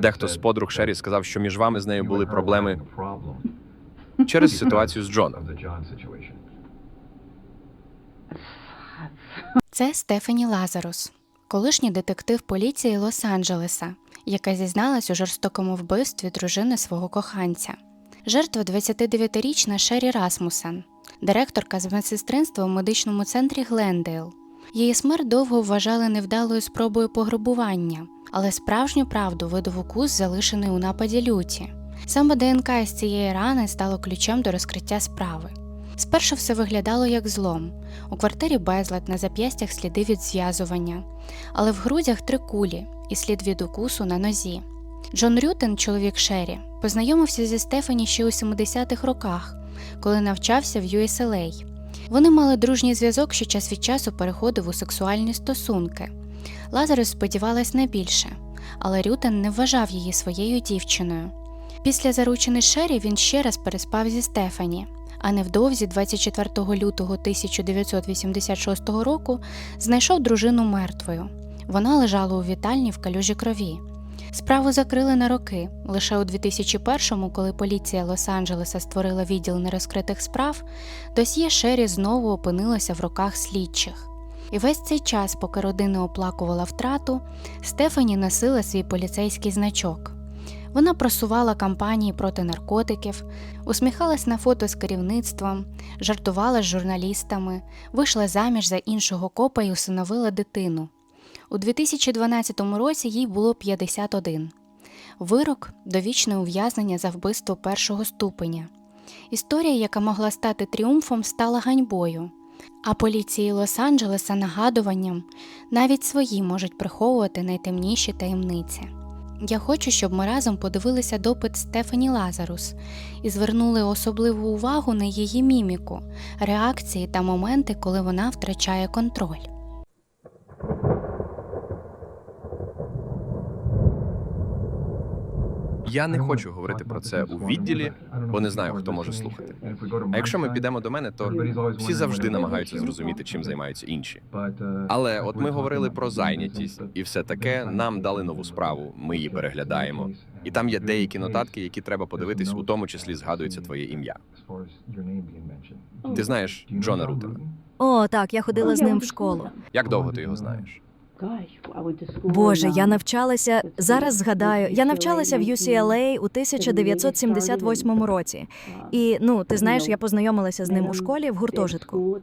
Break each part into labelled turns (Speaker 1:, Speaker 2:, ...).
Speaker 1: Дехто з подруг Шері сказав, що між вами з нею були проблеми через ситуацію з Джоном.
Speaker 2: Це Стефані Лазарус, колишній детектив поліції Лос-Анджелеса, яка зізналась у жорстокому вбивстві дружини свого коханця. Жертва 29-річна Шері Расмусен, директорка з медсестринства у медичному центрі Глендейл. Її смерть довго вважали невдалою спробою пограбування, але справжню правду видав укус, залишений у нападі люті. Саме ДНК з цієї рани стало ключем до розкриття справи. Спершу все виглядало як злом. У квартирі безлад на зап'ястях сліди від зв'язування, але в грудях три кулі і слід від укусу на нозі. Джон Рютен, чоловік Шері, познайомився зі Стефані ще у 70-х роках, коли навчався в USLA. Вони мали дружній зв'язок, що час від часу переходив у сексуальні стосунки. Лазарус сподівалась на більше, але Рютен не вважав її своєю дівчиною. Після заручини Шері він ще раз переспав зі Стефані, а невдовзі, 24 лютого 1986 року, знайшов дружину мертвою. Вона лежала у вітальні в калюжі крові. Справу закрили на роки. Лише у 2001-му, коли поліція Лос-Анджелеса створила відділ нерозкритих справ, досьє Шері знову опинилося в руках слідчих. І весь цей час, поки родина оплакувала втрату, Стефані носила свій поліцейський значок. Вона просувала кампанії проти наркотиків, усміхалась на фото з керівництвом, жартувала з журналістами, вийшла заміж за іншого копа і усиновила дитину. У 2012 році їй було 51. Вирок довічне ув'язнення за вбивство першого ступеня. Історія, яка могла стати тріумфом, стала ганьбою. А поліції Лос-Анджелеса нагадуванням навіть свої можуть приховувати найтемніші таємниці. Я хочу, щоб ми разом подивилися допит Стефані Лазарус і звернули особливу увагу на її міміку, реакції та моменти, коли вона втрачає контроль.
Speaker 1: Я не хочу говорити про це у відділі, бо не знаю, хто може слухати. А якщо ми підемо до мене, то всі завжди намагаються зрозуміти, чим займаються інші. Але от ми говорили про зайнятість і все таке. Нам дали нову справу. Ми її переглядаємо. І там є деякі нотатки, які треба подивитись, у тому числі згадується твоє ім'я. Ти знаєш Джона Рутена?
Speaker 3: О, так, я ходила з ним в школу.
Speaker 1: Як довго ти його знаєш?
Speaker 3: Боже, я навчалася зараз. Згадаю, я навчалася в UCLA у 1978 році. І ну, ти знаєш, я познайомилася з ним у школі в гуртожитку.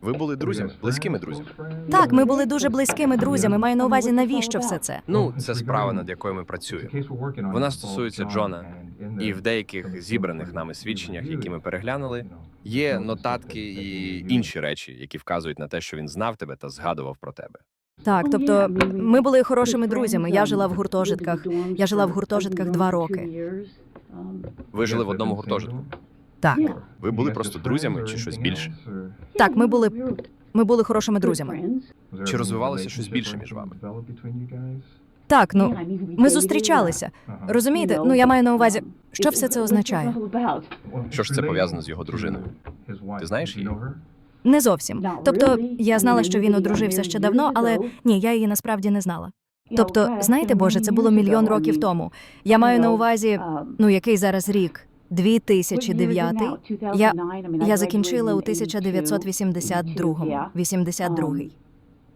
Speaker 1: Ви були друзями, близькими друзями.
Speaker 3: Так, ми були дуже близькими друзями. Маю на увазі, навіщо все це?
Speaker 1: Ну, це справа, над якою ми працюємо. Вона стосується Джона, і в деяких зібраних нами свідченнях, які ми переглянули, є нотатки і інші речі, які вказують на те, що він знав тебе та згадував про тебе.
Speaker 3: Так, тобто ми були хорошими друзями. Я жила в гуртожитках. Я жила в гуртожитках два роки.
Speaker 1: Ви жили в одному гуртожитку.
Speaker 3: Так,
Speaker 1: Ви були просто друзями чи щось більше?
Speaker 3: так, ми були ми були хорошими друзями.
Speaker 1: Чи розвивалося щось більше між вами?
Speaker 3: Так, ну ми зустрічалися. Розумієте? Ну я маю на увазі, що все це означає.
Speaker 1: Що ж це пов'язано з його дружиною? Ти знаєш її?
Speaker 3: Не зовсім. Тобто я знала, що він одружився ще давно, але ні, я її насправді не знала. Тобто, знаєте, Боже, це було мільйон років тому. Я маю на увазі, ну який зараз рік? 2009. Я, я закінчила у 1982-му. 82-й.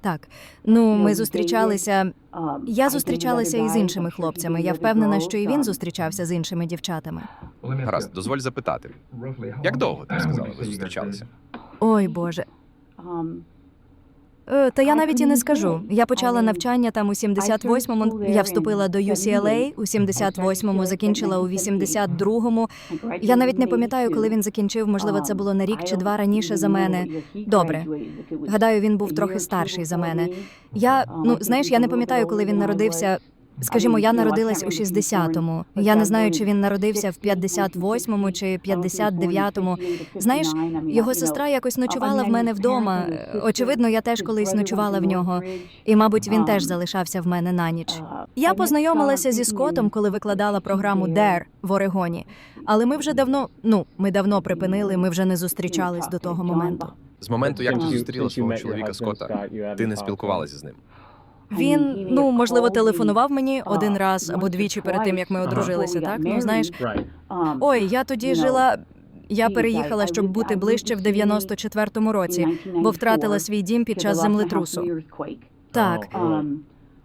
Speaker 3: Так. Ну, ми зустрічалися. Я зустрічалася із іншими хлопцями. Я впевнена, що і він зустрічався з іншими дівчатами.
Speaker 1: Гаразд, дозволь запитати. Як довго ти сказала, ви зустрічалися?
Speaker 3: Ой, Боже. Е, Та я навіть і не скажу. Я почала навчання там у 78-му, я вступила до UCLA, у 78-му, закінчила у 82-му. Я навіть не пам'ятаю, коли він закінчив, можливо, це було на рік чи два раніше за мене. Добре. Гадаю, він був трохи старший за мене. Я, ну, знаєш, я не пам'ятаю, коли він народився. Скажімо, я народилась у 60-му. Я не знаю, чи він народився в 58-му чи 59-му. Знаєш, його сестра якось ночувала в мене вдома. Очевидно, я теж колись ночувала в нього. І, мабуть, він теж залишався в мене на ніч. Я познайомилася зі Скотом, коли викладала програму DARE в Орегоні. Але ми вже давно, ну, ми давно припинили, ми вже не зустрічались до того моменту.
Speaker 1: З моменту, як ти зустріла свого чоловіка Скотта, ти не спілкувалася з ним.
Speaker 3: Він, ну, можливо, телефонував мені один раз або двічі перед тим, як ми одружилися, так? Ну, знаєш, ой, я тоді жила. Я переїхала, щоб бути ближче в 94-му році, бо втратила свій дім під час землетрусу. Так,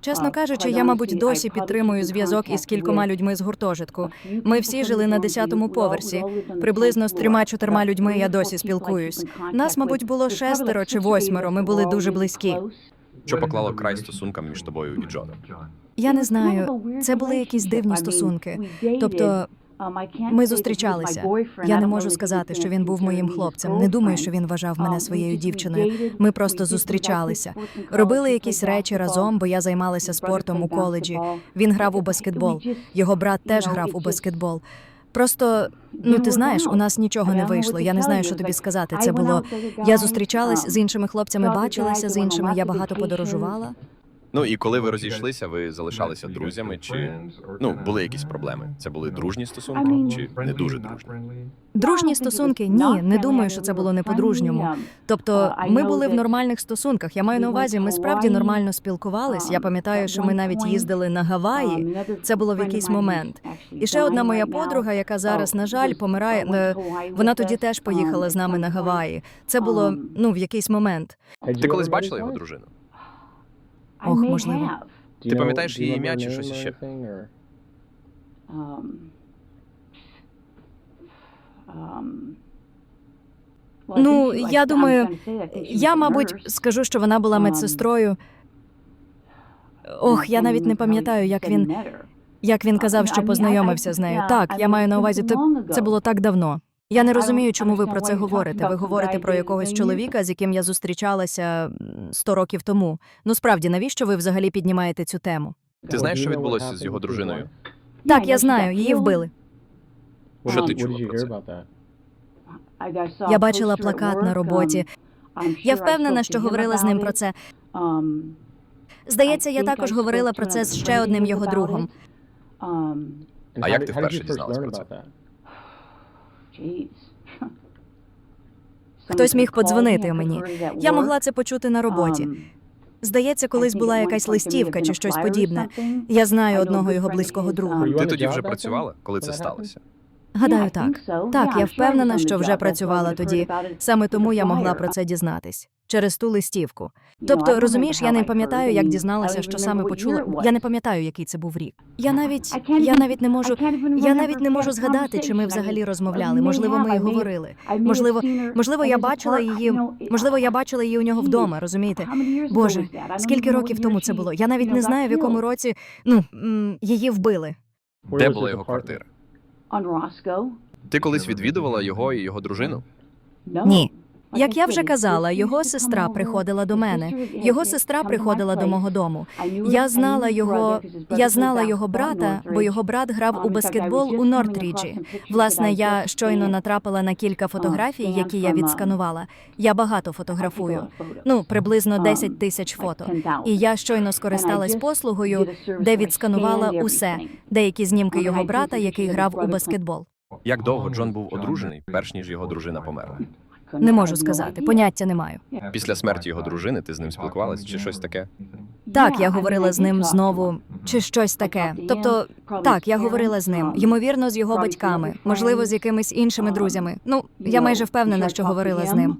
Speaker 3: чесно кажучи, я, мабуть, досі підтримую зв'язок із кількома людьми з гуртожитку. Ми всі жили на 10-му поверсі. Приблизно з трьома-чотирма людьми я досі спілкуюсь. Нас, мабуть, було шестеро чи восьмеро. Ми були дуже близькі.
Speaker 1: Що поклало край стосункам між тобою і Джоном?
Speaker 3: Я не знаю, це були якісь дивні стосунки. Тобто, ми зустрічалися. Я не можу сказати, що він був моїм хлопцем. Не думаю, що він вважав мене своєю дівчиною. Ми просто зустрічалися, робили якісь речі разом, бо я займалася спортом у коледжі. Він грав у баскетбол. Його брат теж грав у баскетбол. Просто ну ти знаєш, у нас нічого не вийшло. Я не знаю, що тобі сказати. Це було я зустрічалась з іншими хлопцями, бачилася з іншими. Я багато подорожувала.
Speaker 1: Ну і коли ви розійшлися, ви залишалися друзями, чи ну були якісь проблеми? Це були дружні стосунки, чи не дуже дружні?
Speaker 3: Дружні стосунки? Ні, не думаю, що це було не по-дружньому. Тобто, ми були в нормальних стосунках. Я маю на увазі, ми справді нормально спілкувались. Я пам'ятаю, що ми навіть їздили на Гаваї. Це було в якийсь момент. І ще одна моя подруга, яка зараз, на жаль, помирає. е, Вона тоді теж поїхала з нами на Гаваї. Це було ну в якийсь момент.
Speaker 1: Ти колись бачила його дружину?
Speaker 3: Ох, можливо.
Speaker 1: Ти пам'ятаєш її ім'я чи щось іще?
Speaker 3: Ну, я думаю, Я, мабуть, скажу, що вона була медсестрою. Ох, я навіть не пам'ятаю, як він як він казав, що познайомився з нею. Так, я маю на увазі, це було так давно. Я не розумію, чому ви про це говорите. Ви говорите про якогось чоловіка, з яким я зустрічалася м, 100 років тому. Ну справді, навіщо ви взагалі піднімаєте цю тему?
Speaker 1: Ти знаєш, що відбулося з його дружиною?
Speaker 3: Так, я знаю, її вбили.
Speaker 1: Що ти чула про це?
Speaker 3: Я бачила плакат на роботі. Я впевнена, що говорила з ним про це. Здається, я також говорила про це з ще одним його другом.
Speaker 1: А як ти вперше дізналась про це?
Speaker 3: Хтось міг подзвонити мені. Я могла це почути на роботі. Здається, колись була якась листівка чи щось подібне. Я знаю одного його близького друга.
Speaker 1: Ти тоді вже працювала, коли це сталося?
Speaker 3: Гадаю, так. Так, я впевнена, що вже працювала тоді. Саме тому я могла про це дізнатись через ту листівку. Тобто, розумієш, я не пам'ятаю, як дізналася, що саме почула. Я не пам'ятаю, який це був рік. Я навіть я навіть не можу. Я навіть не можу згадати, чи ми взагалі розмовляли. Можливо, ми і говорили. Можливо, можливо, я бачила її. Можливо, я бачила її у нього вдома. Розумієте? Боже, скільки років тому це було? Я навіть не знаю, в якому році ну її вбили.
Speaker 1: Де була його квартира? Ти колись відвідувала його і його дружину?
Speaker 3: Ні. Як я вже казала, його сестра приходила до мене. Його сестра приходила до мого дому. Я знала його. Я знала його брата, бо його брат грав у баскетбол у Нортріджі. Власне, я щойно натрапила на кілька фотографій, які я відсканувала. Я багато фотографую. Ну, приблизно 10 тисяч фото. І я щойно скористалась послугою, де відсканувала усе. Деякі знімки його брата, який грав у баскетбол.
Speaker 1: Як довго Джон був одружений, перш ніж його дружина померла?
Speaker 3: Не можу сказати, поняття не маю.
Speaker 1: Після смерті його дружини ти з ним спілкувалась чи щось таке?
Speaker 3: Так, я говорила з ним знову, чи щось таке. Тобто, так, я говорила з ним, ймовірно, з його батьками, можливо, з якимись іншими друзями. Ну, я майже впевнена, що говорила з ним.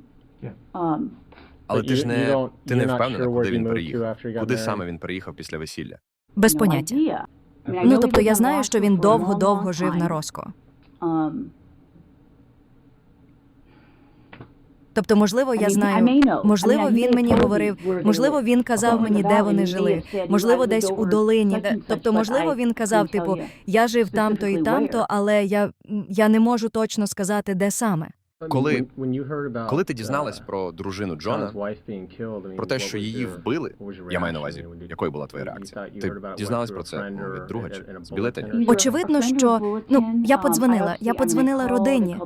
Speaker 1: Але ти ж не ти не впевнена, куди він переїхав? Куди саме він переїхав після весілля?
Speaker 3: Без поняття. Ну, тобто, я знаю, що він довго-довго жив на Роско. Тобто, можливо, я знаю. Можливо, він мені говорив, можливо, він казав мені, де вони жили, можливо, десь у долині. Де... Тобто, можливо, він казав, типу, я жив там-то і там-то, але я, я не можу точно сказати, де саме.
Speaker 1: Коли- Коли ти дізналась про дружину Джона, про те, що її вбили, я маю на увазі, якою була твоя реакція? Ти дізналась про це від друга чи з бюлетеня?
Speaker 3: Очевидно, що ну я подзвонила. Я подзвонила родині.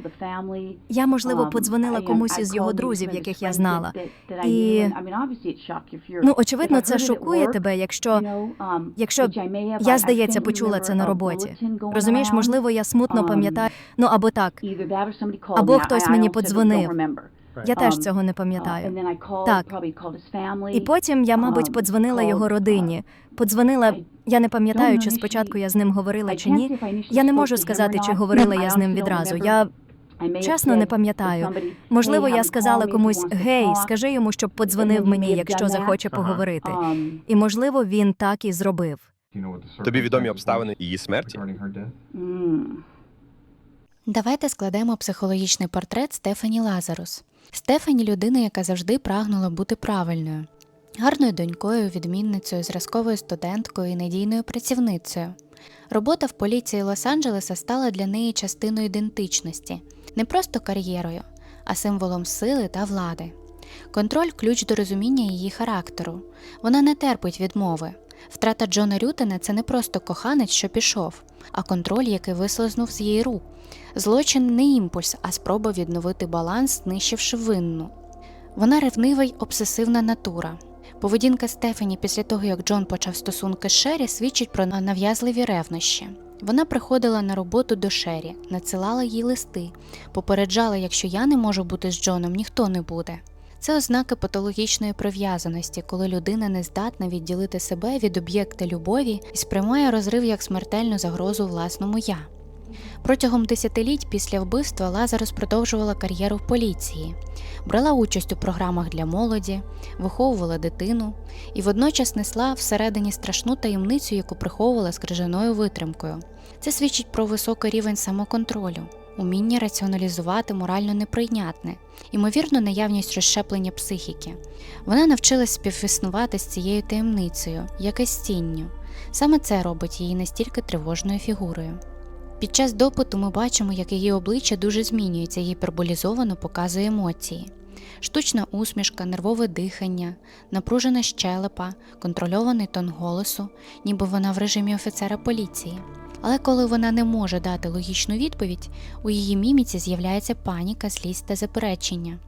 Speaker 3: Я можливо подзвонила комусь із його друзів, яких я знала. І ну очевидно, це шокує тебе, якщо якщо я здається почула це на роботі. Розумієш, можливо, я смутно пам'ятаю. Ну або так.
Speaker 2: Або хтось мені подзвонив.
Speaker 3: Я теж
Speaker 4: Um,
Speaker 3: цього не пам'ятаю. Так. І потім я, мабуть,
Speaker 4: um,
Speaker 3: подзвонила його
Speaker 4: uh,
Speaker 3: родині. Подзвонила, я не пам'ятаю, чи спочатку я з ним говорила чи ні. Я не можу сказати, чи говорила я з ним відразу. Я чесно не пам'ятаю. Можливо, я сказала комусь: гей, скажи йому, щоб подзвонив мені, якщо захоче поговорити.
Speaker 4: Um,
Speaker 3: І можливо, він так і зробив.
Speaker 1: Тобі відомі обставини її смерті?
Speaker 2: Давайте складемо психологічний портрет Стефані Лазарус. Стефані людина, яка завжди прагнула бути правильною, гарною донькою, відмінницею, зразковою студенткою і надійною працівницею. Робота в поліції Лос-Анджелеса стала для неї частиною ідентичності, не просто кар'єрою, а символом сили та влади. Контроль ключ до розуміння її характеру. Вона не терпить відмови. Втрата Джона Рютена це не просто коханець, що пішов, а контроль, який вислизнув з її рук. Злочин не імпульс, а спроба відновити баланс, знищивши винну. Вона ревнива й обсесивна натура. Поведінка Стефані після того, як Джон почав стосунки з Шері, свідчить про нав'язливі ревнощі. Вона приходила на роботу до Шері, надсилала їй листи, попереджала, якщо я не можу бути з Джоном, ніхто не буде. Це ознаки патологічної прив'язаності, коли людина не здатна відділити себе від об'єкта любові і сприймає розрив як смертельну загрозу власному я. Протягом десятиліть після вбивства Лазарус продовжувала кар'єру в поліції, брала участь у програмах для молоді, виховувала дитину і водночас несла всередині страшну таємницю, яку приховувала з крижаною витримкою. Це свідчить про високий рівень самоконтролю, уміння раціоналізувати морально неприйнятне, ймовірно, наявність розщеплення психіки. Вона навчилась співіснувати з цією таємницею, як і з тінню. Саме це робить її настільки тривожною фігурою. Під час допиту ми бачимо, як її обличчя дуже змінюється, гіперболізовано показує емоції. Штучна усмішка, нервове дихання, напружена щелепа, контрольований тон голосу, ніби вона в режимі офіцера поліції. Але коли вона не може дати логічну відповідь, у її міміці з'являється паніка, злість та заперечення.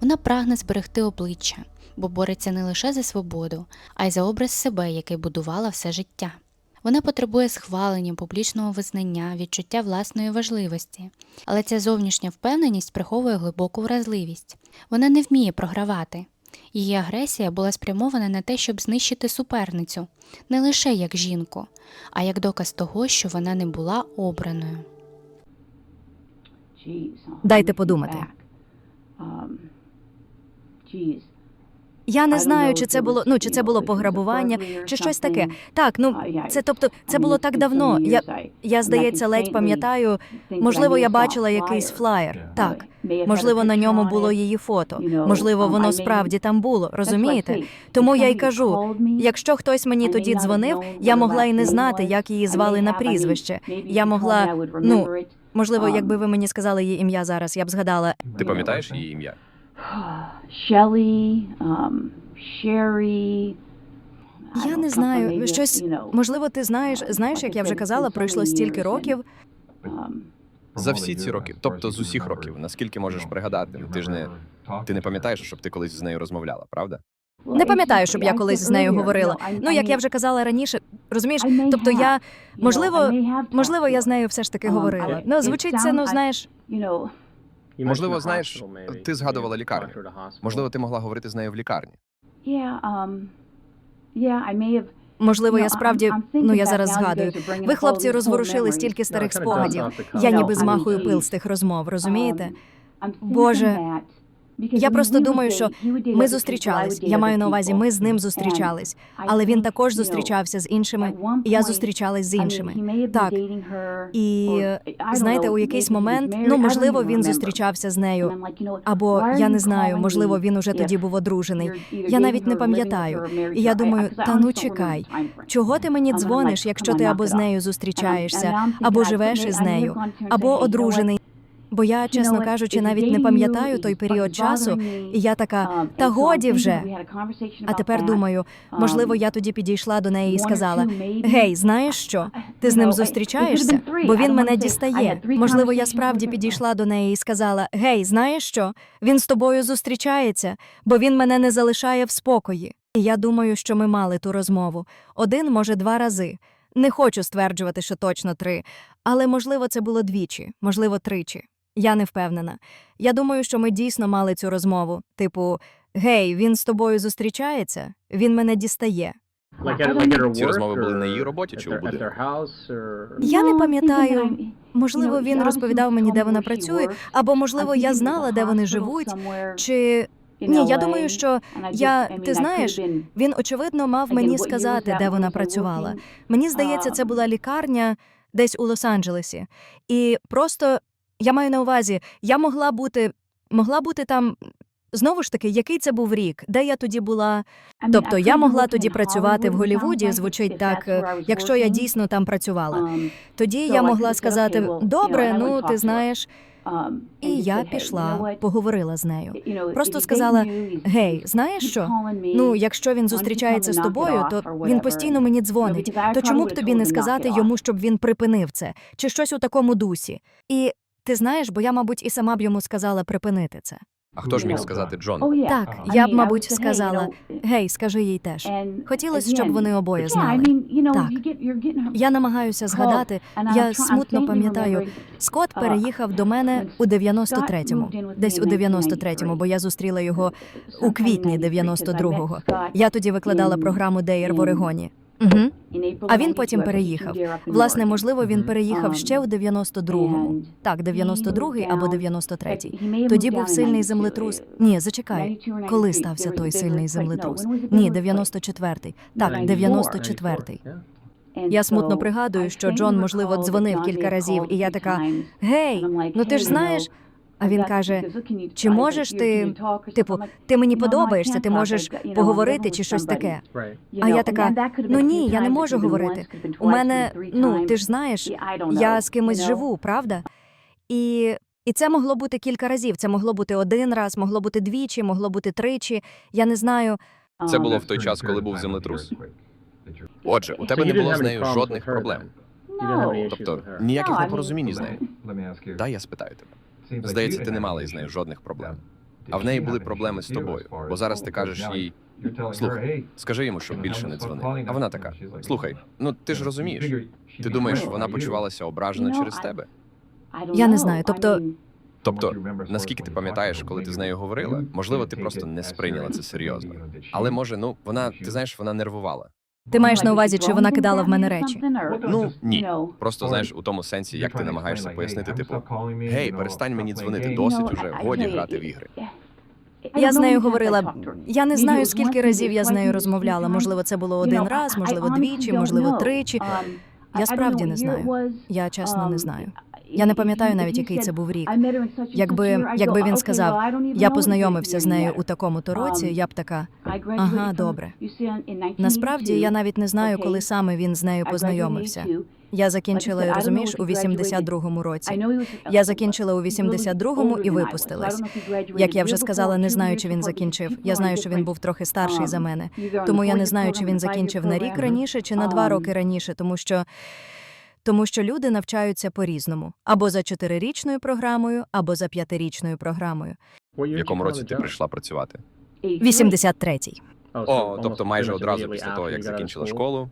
Speaker 2: Вона прагне зберегти обличчя, бо бореться не лише за свободу, а й за образ себе, який будувала все життя. Вона потребує схвалення, публічного визнання, відчуття власної важливості, але ця зовнішня впевненість приховує глибоку вразливість. Вона не вміє програвати. Її агресія була спрямована на те, щоб знищити суперницю, не лише як жінку, а як доказ того, що вона не була обраною.
Speaker 3: Дайте подумати. Я не знаю, чи це було ну чи це було пограбування, чи щось таке. Так, ну це тобто це було так давно. Я я здається, ледь пам'ятаю. Можливо, я бачила якийсь флаєр. Так. Можливо, на ньому було її фото. Можливо, воно справді там було. Розумієте? Тому я й кажу, якщо хтось мені тоді дзвонив, я могла й не знати, як її звали на прізвище. Я могла, ну, можливо,
Speaker 4: Um,
Speaker 3: якби ви мені сказали її ім'я зараз, я б згадала.
Speaker 1: Ти пам'ятаєш її ім'я?
Speaker 4: Shelley, um, Sherry.
Speaker 3: Я не знаю, щось можливо, ти знаєш,
Speaker 4: uh,
Speaker 3: знаєш, як я вже казала, пройшло стільки років.
Speaker 4: um,
Speaker 1: За всі ці роки, тобто з усіх років, наскільки можеш пригадати, ти ж не ти не пам'ятаєш, щоб ти колись з нею розмовляла, правда?
Speaker 3: Не пам'ятаю, щоб я колись з нею говорила. Ну, як я вже казала раніше, розумієш, тобто я, можливо, можливо, я з нею все ж таки
Speaker 4: Um,
Speaker 3: говорила. Ну, звучить це, ну, знаєш,
Speaker 1: Можливо, знаєш, ти згадувала лікарню. Можливо, ти могла говорити з нею в лікарні.
Speaker 4: um,
Speaker 3: можливо, я справді, ну, я зараз згадую. Ви, хлопці, розворушили стільки старих спогадів. Я ніби змахую пил з тих розмов, розумієте?
Speaker 4: Um,
Speaker 3: Боже, Я просто думаю, що Ми зустрічались. Я маю на увазі, ми з ним зустрічались. Але він також зустрічався з іншими, і я зустрічалась з іншими. Так. І знаєте, у якийсь момент, ну можливо, він зустрічався з нею. Або я не знаю, можливо, він уже тоді був одружений. Я навіть не пам'ятаю. І я думаю, та ну чекай, чого ти мені
Speaker 4: Um,
Speaker 3: дзвониш, якщо ти або з нею зустрічаєшся, або живеш із нею, або
Speaker 4: said, "Hey, you know what?
Speaker 3: одружений. Бо я, чесно кажучи, навіть не пам'ятаю той період часу, і я така,
Speaker 4: um,
Speaker 3: та годі вже. А тепер думаю, можливо,
Speaker 4: Um,
Speaker 3: я тоді підійшла до неї і сказала. Гей, знаєш що? Ти з ним зустрічаєшся? Бо він мене дістає. Можливо, я справді підійшла до неї і сказала: Гей, знаєш що? Він з тобою зустрічається, бо він мене не залишає в спокої. І я думаю, що ми мали ту розмову один, може, два рази. Не хочу стверджувати, що точно три, але можливо, це було двічі, можливо, тричі. Я не впевнена. Я думаю, що ми дійсно мали цю розмову. Типу, гей, він з тобою зустрічається, він мене дістає.
Speaker 1: Ці розмови були на її роботі чи у будинку?
Speaker 3: Я не
Speaker 4: thinking
Speaker 3: пам'ятаю. Можливо, він розповідав мені, де вона працює, або, можливо, я знала, де вони живуть. Чи ні, я думаю, що я- ти знаєш, він очевидно мав мені сказати, де вона працювала. Мені здається, це була лікарня десь у Лос-Анджелесі. І просто я маю на увазі, я могла бути, могла бути там. Знову ж таки, який це був рік, де я тоді була? Тобто я могла тоді працювати в Голлівуді, звучить так, якщо я дійсно там працювала.
Speaker 4: Um,
Speaker 3: Тоді я могла сказати:
Speaker 4: "Okay, well, you know,
Speaker 3: добре, ну ти знаєш.
Speaker 4: Um,
Speaker 3: І я
Speaker 4: say, "Hey, you know
Speaker 3: пішла, поговорила з нею. Просто сказала, Гей, знаєш що? Ну, якщо він зустрічається з тобою, то він постійно мені дзвонить. То чому б тобі не сказати йому, щоб він припинив це, чи щось у такому дусі? І ти знаєш, бо я, мабуть, і сама б йому сказала припинити це.
Speaker 1: А хто ж міг
Speaker 4: Ну,
Speaker 1: сказати
Speaker 4: Oh, yeah.
Speaker 3: Так, я б, мабуть, сказала, Гей, скажи їй теж. Хотілося, щоб вони обоє знали. Так. Я намагаюся згадати. Я смутно пам'ятаю,
Speaker 4: remembering,
Speaker 3: Скотт
Speaker 4: uh,
Speaker 3: переїхав до мене у
Speaker 4: Scott
Speaker 3: 93-му,
Speaker 4: moved in with
Speaker 3: десь у
Speaker 4: in
Speaker 3: 93-му, бо я зустріла його у квітні
Speaker 4: in 93, 'cause I met
Speaker 3: 92-го. Я тоді викладала програму Дейр в Орегоні. Угу. А він потім переїхав. Власне, можливо, він переїхав ще у 92-му. Так, 92-й або
Speaker 4: down-
Speaker 3: 93-й.
Speaker 4: He may have
Speaker 3: Тоді був сильний землетрус.
Speaker 4: uh,
Speaker 3: Ні, зачекай. Коли стався той сильний землетрус? Ні,
Speaker 4: earthquake?
Speaker 3: 94-й. Так,
Speaker 4: 94.
Speaker 3: 94-й. Я смутно пригадую, що Джон, можливо, дзвонив кілька разів, і я така. Гей, ну ти ж знаєш. А він каже,
Speaker 4: he goes, "Look, can you-
Speaker 3: чи можеш ти, типу,
Speaker 4: something?" I'm like,
Speaker 3: ти мені
Speaker 4: "No, no, I
Speaker 3: подобаєшся, ти можеш поговорити чи щось таке. А я така, ну ні, я не можу говорити. У мене, ну, ти ж знаєш, я з кимось живу, правда? І, і це могло бути кілька разів. Це могло бути один раз, могло бути двічі, могло бути тричі. Я не знаю.
Speaker 1: Це
Speaker 4: Um,
Speaker 1: було в той час, коли був землетрус. Отже, у тебе не було з нею жодних проблем. Тобто ніяких непорозумінь з нею. Дай я спитаю тебе. Здається, ти не мала із нею жодних проблем. А в неї були проблеми з тобою, бо зараз ти кажеш їй, слухай, скажи йому, щоб більше не дзвонив. А вона така: слухай, ну ти ж розумієш. Ти думаєш, вона почувалася ображена через тебе?
Speaker 3: Я не знаю, тобто-
Speaker 1: Тобто, наскільки ти пам'ятаєш, коли ти з нею говорила, можливо, ти просто не сприйняла це серйозно. Але може, ну вона, ти знаєш, вона нервувала.
Speaker 3: Ти маєш на увазі, чи вона кидала в мене речі?
Speaker 1: Ну ні. Просто знаєш, у тому сенсі, як ти намагаєшся пояснити, типу, гей, перестань мені дзвонити, досить уже,
Speaker 4: I- I
Speaker 1: годі грати в ігри.
Speaker 3: Я з нею говорила. Я не знаю, скільки разів я з нею розмовляла. Можливо, це було один раз, можливо, двічі, можливо, тричі.
Speaker 4: Um,
Speaker 3: Я справді не знаю. Я чесно не
Speaker 4: Um,
Speaker 3: знаю. Я не пам'ятаю навіть, який це був рік. Якби, якби він сказав, я познайомився з нею у такому-то році,
Speaker 4: Um,
Speaker 3: я б така. Ага, добре.
Speaker 4: you see, in 1982,
Speaker 3: Насправді я навіть не знаю, коли саме він з нею познайомився. Я закінчила, розумієш, у
Speaker 4: he graduated.
Speaker 3: 82-му році. Я закінчила у
Speaker 4: he was
Speaker 3: 82-му і випустилась. Як я вже сказала, не знаю, чи він закінчив. Я знаю, що він був трохи старший за мене. Тому я не знаю, чи він закінчив на рік раніше, чи на два роки раніше, тому що тому що люди навчаються по-різному або за чотирирічною програмою, або за п'ятирічною програмою.
Speaker 1: В якому році ти прийшла працювати?
Speaker 3: 83-й.
Speaker 1: О, тобто майже одразу після того, як закінчила школу.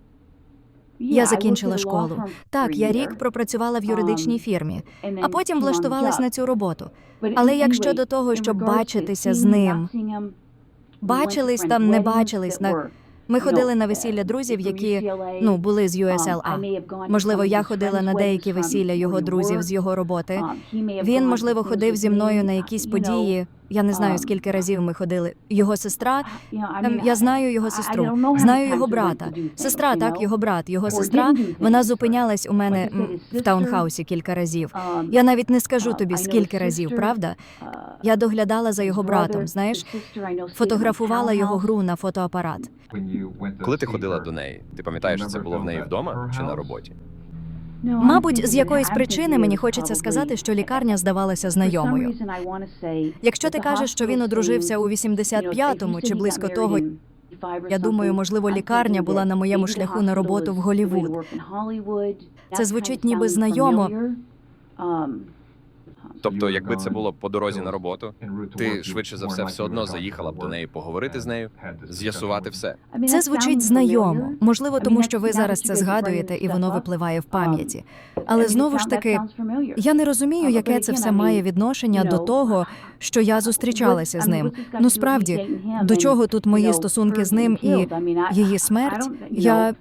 Speaker 3: Я закінчила школу. Так, я рік пропрацювала в юридичній фірмі, а потім влаштувалась на цю роботу. Але як щодо того, щоб бачитися з ним, бачились там, не бачились, на- Ми ходили на весілля друзів, які ну були з USLA. Можливо, я ходила на деякі весілля його друзів з його роботи. Він, можливо, ходив зі мною на якісь події. Я не знаю, скільки разів ми ходили. Його сестра, ем, я знаю його сестру, знаю його брата. Сестра, так, його брат, його сестра. Вона зупинялась у мене в таунхаусі кілька разів. Я навіть не скажу тобі, скільки разів, правда? Я доглядала за його братом, знаєш, фотографувала його гру на фотоапарат.
Speaker 1: Коли ти ходила до неї, ти пам'ятаєш, це було в неї вдома чи на роботі?
Speaker 3: Мабуть, з якоїсь причини мені хочеться сказати, що лікарня здавалася знайомою. Якщо ти кажеш, що він одружився у 85-му чи близько того, я думаю, можливо, лікарня була на моєму шляху на роботу в Голлівуд. Це звучить ніби знайомо.
Speaker 1: Тобто, якби це було по дорозі на роботу, ти швидше за все все одно заїхала б до неї поговорити з нею, з'ясувати все.
Speaker 3: Це звучить знайомо. Можливо, тому що ви зараз це згадуєте, і воно випливає в пам'яті. Але знову ж таки, я не розумію, яке це все має відношення до того, що я зустрічалася з ним. Ну справді, до чого тут мої стосунки з ним і її смерть? Я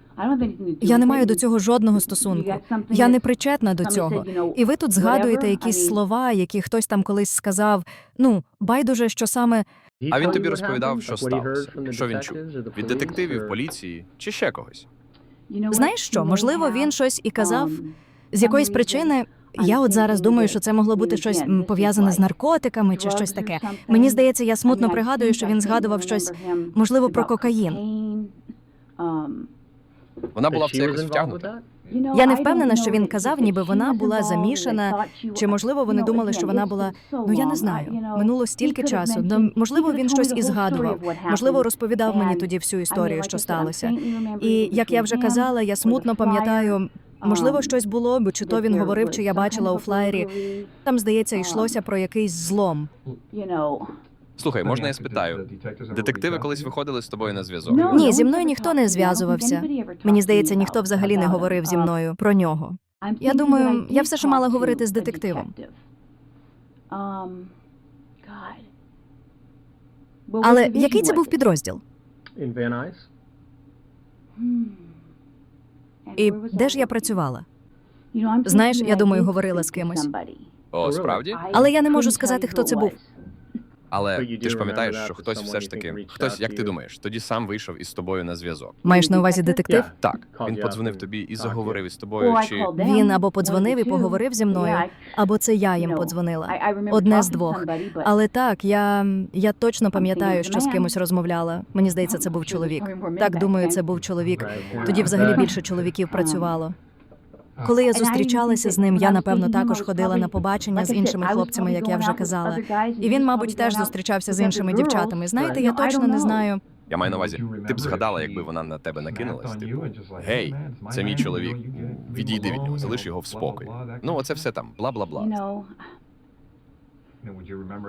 Speaker 3: я не маю до цього жодного стосунку. Я не причетна до цього. І ви тут згадуєте якісь слова, які хтось там колись сказав. Ну, байдуже, що саме
Speaker 1: А він тобі розповідав, що сталося, що він чув від детективів, поліції чи ще когось.
Speaker 3: знаєш що? Можливо, він щось і казав з якоїсь причини. Я от зараз думаю, що це могло бути щось пов'язане з наркотиками чи щось таке. Мені здається, я смутно пригадую, що він згадував щось, можливо, про кокаїн.
Speaker 1: Вона була в це якось втягнута.
Speaker 3: Я не впевнена, що він казав, ніби вона була замішана, чи можливо вони думали, що вона була. Ну я не знаю. Минуло стільки часу. Ну, можливо, він щось і згадував. Можливо, розповідав мені тоді всю історію, що сталося. І як я вже казала, я смутно пам'ятаю. Можливо, щось було, бо чи то він говорив, чи я бачила у флаєрі. Там, здається, йшлося про якийсь злом.
Speaker 1: Слухай, можна я спитаю? Детективи колись виходили з тобою на зв'язок.
Speaker 3: Ні, зі мною ніхто не зв'язувався. Мені здається, ніхто взагалі не говорив зі мною про нього.
Speaker 4: Я думаю, я все ж мала говорити з детективом.
Speaker 3: Але який це був підрозділ? І де ж я працювала?
Speaker 4: Знаєш, я думаю, говорила з кимось.
Speaker 1: О, справді?
Speaker 3: Але я не можу сказати, хто це був.
Speaker 1: Але ти ж пам'ятаєш, що хтось все ж таки, хтось, як ти думаєш, тоді сам вийшов із тобою на зв'язок.
Speaker 3: Маєш на увазі детектив?
Speaker 1: Так, він подзвонив тобі і заговорив із тобою, чи
Speaker 3: Він або подзвонив і поговорив зі мною, або це я їм подзвонила. Одне з двох. Але так, я, я точно пам'ятаю, що з кимось розмовляла. Мені здається, це був чоловік. Так, думаю, це був чоловік. Тоді взагалі більше чоловіків працювало. Коли я зустрічалася з ним, я напевно також ходила на побачення з іншими хлопцями, як я вже казала. І він, мабуть, теж зустрічався з іншими дівчатами. Знаєте, я точно не знаю.
Speaker 1: я маю на увазі, ти б згадала, якби вона на тебе накинулась, типу, гей, це мій чоловік, відійди від нього, залиш його в спокій. Ну, оце все там, бла бла бла.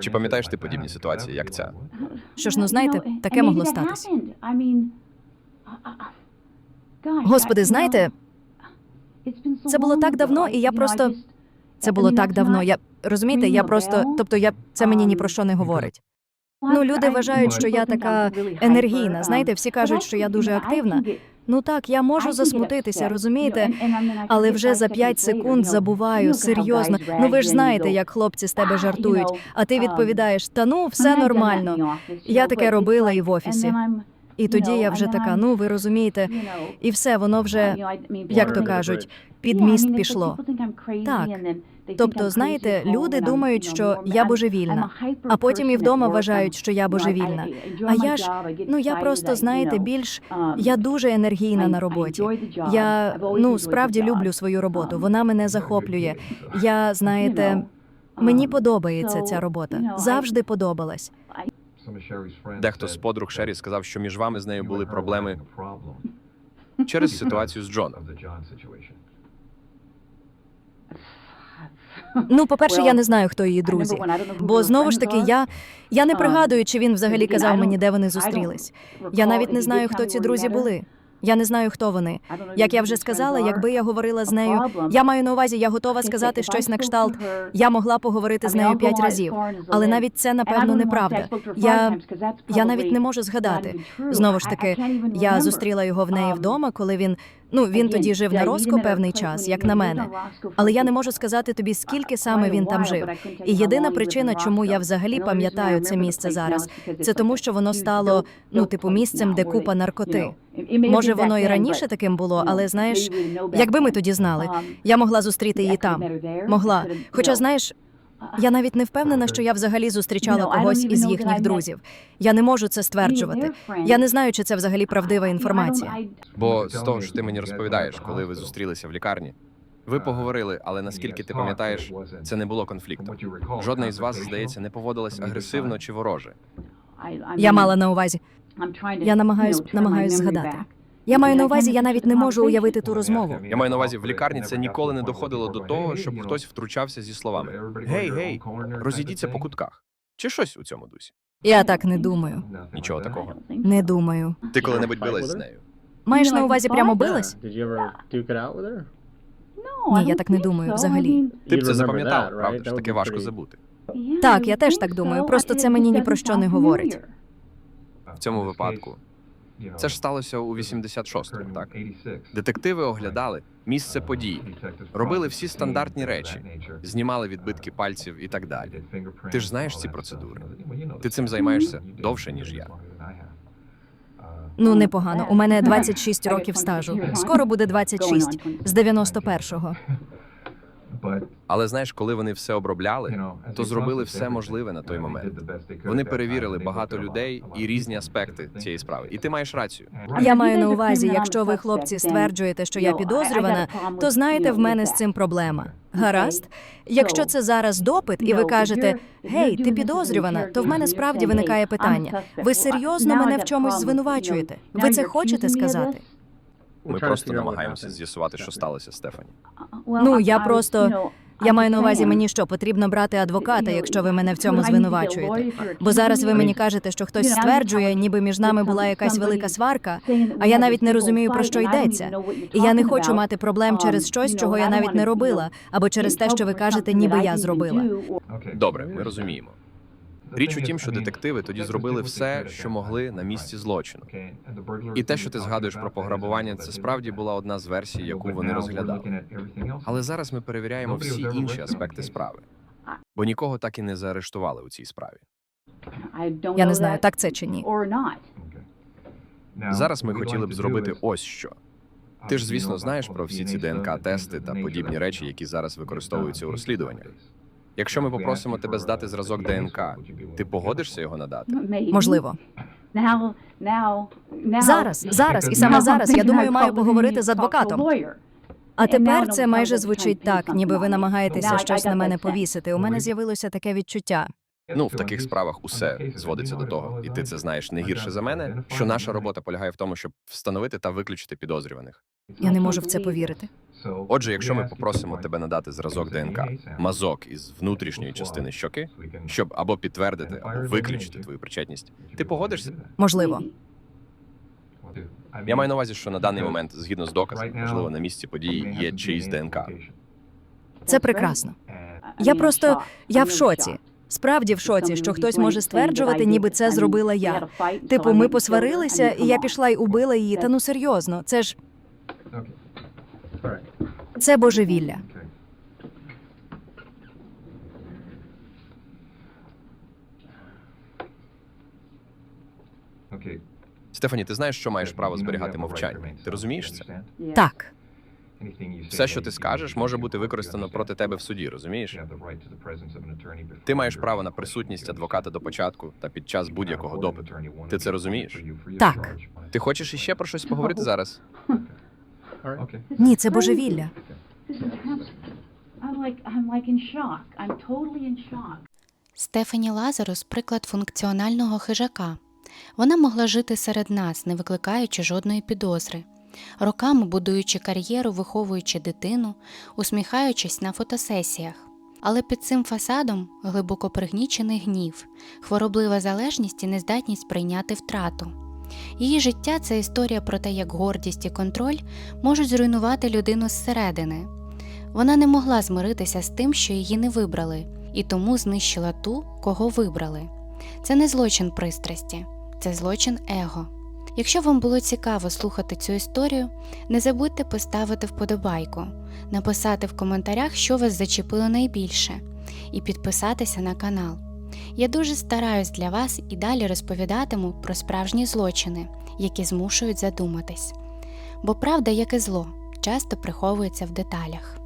Speaker 5: Чи пам'ятаєш ти подібні ситуації, як ця?
Speaker 3: Що ж, ну знаєте, таке могло статись. Господи, знаєте,
Speaker 4: це було так давно, і я просто
Speaker 3: це було так давно. Я розумієте, я просто, тобто, я це мені ні про що не говорить. Ну, люди вважають, що я така енергійна. Знаєте, всі кажуть, що я дуже активна. Ну так, я можу засмутитися, розумієте? Але вже за 5 секунд забуваю, серйозно. Ну ви ж знаєте, як хлопці з тебе жартують. А ти відповідаєш: та ну, все нормально. Я таке робила і в офісі. І тоді я вже така, ну ви розумієте, і все, воно вже, як то кажуть, під міст пішло. Так. Тобто, знаєте, люди думають, що я божевільна, а потім і вдома вважають, що я божевільна. А я ж, ну я просто, знаєте, більш я дуже енергійна на роботі. Я ну справді люблю свою роботу. Вона мене захоплює. Я знаєте, мені подобається ця робота. Завжди подобалась.
Speaker 1: Дехто з подруг Шері сказав, що між вами з нею були проблеми через ситуацію з Джоном.
Speaker 3: Ну, по-перше, я не знаю, хто її друзі. Бо знову ж таки, я, я не пригадую, чи він взагалі казав мені, де вони зустрілись. Я навіть не знаю, хто ці друзі були. Я не знаю, хто вони. Як я вже сказала, якби я говорила з нею, я маю на увазі, я готова сказати щось на кшталт. Я могла поговорити з нею п'ять разів, але навіть це напевно неправда. Я, я навіть не можу згадати. Знову ж таки, я зустріла його в неї вдома, коли він ну він тоді жив на Роско певний час, як на мене. Але я не можу сказати тобі, скільки саме він там жив. І єдина причина, чому я взагалі пам'ятаю це місце зараз, це тому, що воно стало ну, типу, місцем, де купа наркоти. Може, воно і раніше таким було, але знаєш, якби ми тоді знали, я могла зустріти її там. Могла. Хоча, знаєш, я навіть не впевнена, що я взагалі зустрічала когось із їхніх друзів. Я не можу це стверджувати. Я не знаю, чи це взагалі правдива інформація.
Speaker 1: Бо з того, що ти мені розповідаєш, коли ви зустрілися в лікарні, ви поговорили, але наскільки ти пам'ятаєш, це не було конфлікту. Жодна із вас, здається, не поводилась агресивно чи вороже.
Speaker 3: Я мала на увазі. Я намагаюсь намагаюсь згадати. Я маю на увазі, я навіть не можу уявити ту розмову.
Speaker 1: Я маю на увазі, в лікарні це ніколи не доходило до того, щоб хтось втручався зі словами Гей, гей, розійдіться по кутках. Чи щось у цьому дусі?
Speaker 3: Я так не думаю.
Speaker 1: Нічого такого.
Speaker 3: Не думаю.
Speaker 1: Ти коли-небудь билась з нею?
Speaker 3: Маєш на увазі прямо билась? Ні, я так не думаю взагалі.
Speaker 1: Ти б це запам'ятала, правда ж таке важко забути.
Speaker 3: Так, я теж так думаю, просто це мені ні про що не говорить.
Speaker 1: В цьому випадку це ж сталося у 86-му, так? Детективи оглядали місце подій, робили всі стандартні речі, знімали відбитки пальців і так далі. Ти ж знаєш ці процедури. Ти цим займаєшся довше, ніж я.
Speaker 3: Ну, непогано. У мене 26 років стажу. Скоро буде 26. З 91-го.
Speaker 1: Але знаєш, коли вони все обробляли,
Speaker 6: то зробили все можливе на той момент.
Speaker 1: вони перевірили багато людей і різні аспекти цієї справи. І ти маєш рацію.
Speaker 3: Я маю на увазі, якщо ви, хлопці, стверджуєте, що я підозрювана, то знаєте, в мене з цим проблема. Гаразд? Якщо це зараз допит, і ви кажете, гей, ти підозрювана, то в мене справді виникає питання. Ви серйозно мене в чомусь звинувачуєте? Ви це хочете сказати?
Speaker 1: Ми просто намагаємося з'ясувати, що сталося, Стефані.
Speaker 3: Ну, я просто- Я маю на увазі, мені що потрібно брати адвоката, якщо ви мене в цьому звинувачуєте. Бо зараз ви мені кажете, що хтось стверджує, ніби між нами була якась велика сварка, а я навіть не розумію, про що йдеться. І я не хочу мати проблем через щось, чого я навіть не робила, або через те, що ви кажете, ніби я зробила.
Speaker 1: Добре, ми розуміємо. Річ у тім, що детективи тоді зробили все, що могли на місці злочину. І те, що ти згадуєш про пограбування, це справді була одна з версій, яку вони розглядали. Але зараз ми перевіряємо всі інші аспекти справи, бо нікого так і не заарештували у цій справі.
Speaker 3: Я не знаю, так це чи ні.
Speaker 1: Зараз ми хотіли б зробити ось що. Ти ж, звісно, знаєш про всі ці ДНК-тести та подібні речі, які зараз використовуються у розслідуваннях. Якщо ми попросимо тебе здати зразок ДНК, ти погодишся його надати?
Speaker 3: Можливо.
Speaker 4: Зараз,
Speaker 3: Зараз, зараз, і саме зараз, я думаю, маю поговорити з адвокатом. А тепер це майже звучить так, ніби ви намагаєтеся щось на мене повісити. У мене з'явилося таке відчуття.
Speaker 1: Ну, в таких справах усе зводиться до того, і ти це знаєш не гірше за мене. Що наша робота полягає в тому, щоб встановити та виключити підозрюваних.
Speaker 3: Я не можу в це повірити.
Speaker 1: Отже, якщо ми попросимо тебе надати зразок ДНК, мазок із внутрішньої частини щоки, щоб або підтвердити, або виключити твою причетність, ти погодишся?
Speaker 3: Можливо.
Speaker 1: Я маю на увазі, що на даний момент, згідно з доказами, можливо, на місці події є чиїсь ДНК.
Speaker 3: Це прекрасно. Я просто я в шоці. Справді в шоці, що хтось може стверджувати, ніби це зробила я. Типу, ми посварилися, і я пішла й убила її. Та ну серйозно, це ж. Це божевілля.
Speaker 1: Стефані, ти знаєш, що маєш право зберігати мовчання? Ти розумієш це?
Speaker 3: Так,
Speaker 1: Все, що ти скажеш, може бути використано проти тебе в суді, розумієш? Ти маєш право на присутність адвоката до початку та під час будь-якого допиту. Ти це розумієш?
Speaker 3: Так.
Speaker 1: Ти хочеш іще про щось поговорити зараз?
Speaker 3: Ні, це божевілля.
Speaker 2: Стефані Лазарус приклад функціонального хижака. Вона могла жити серед нас, не викликаючи жодної підозри, роками будуючи кар'єру, виховуючи дитину, усміхаючись на фотосесіях. Але під цим фасадом глибоко пригнічений гнів, хвороблива залежність і нездатність прийняти втрату. Її життя це історія про те, як гордість і контроль можуть зруйнувати людину зсередини. Вона не могла змиритися з тим, що її не вибрали, і тому знищила ту, кого вибрали. Це не злочин пристрасті, це злочин его. Якщо вам було цікаво слухати цю історію, не забудьте поставити вподобайку, написати в коментарях, що вас зачепило найбільше, і підписатися на канал. Я дуже стараюсь для вас і далі розповідатиму про справжні злочини, які змушують задуматись. Бо правда, як і зло, часто приховується в деталях.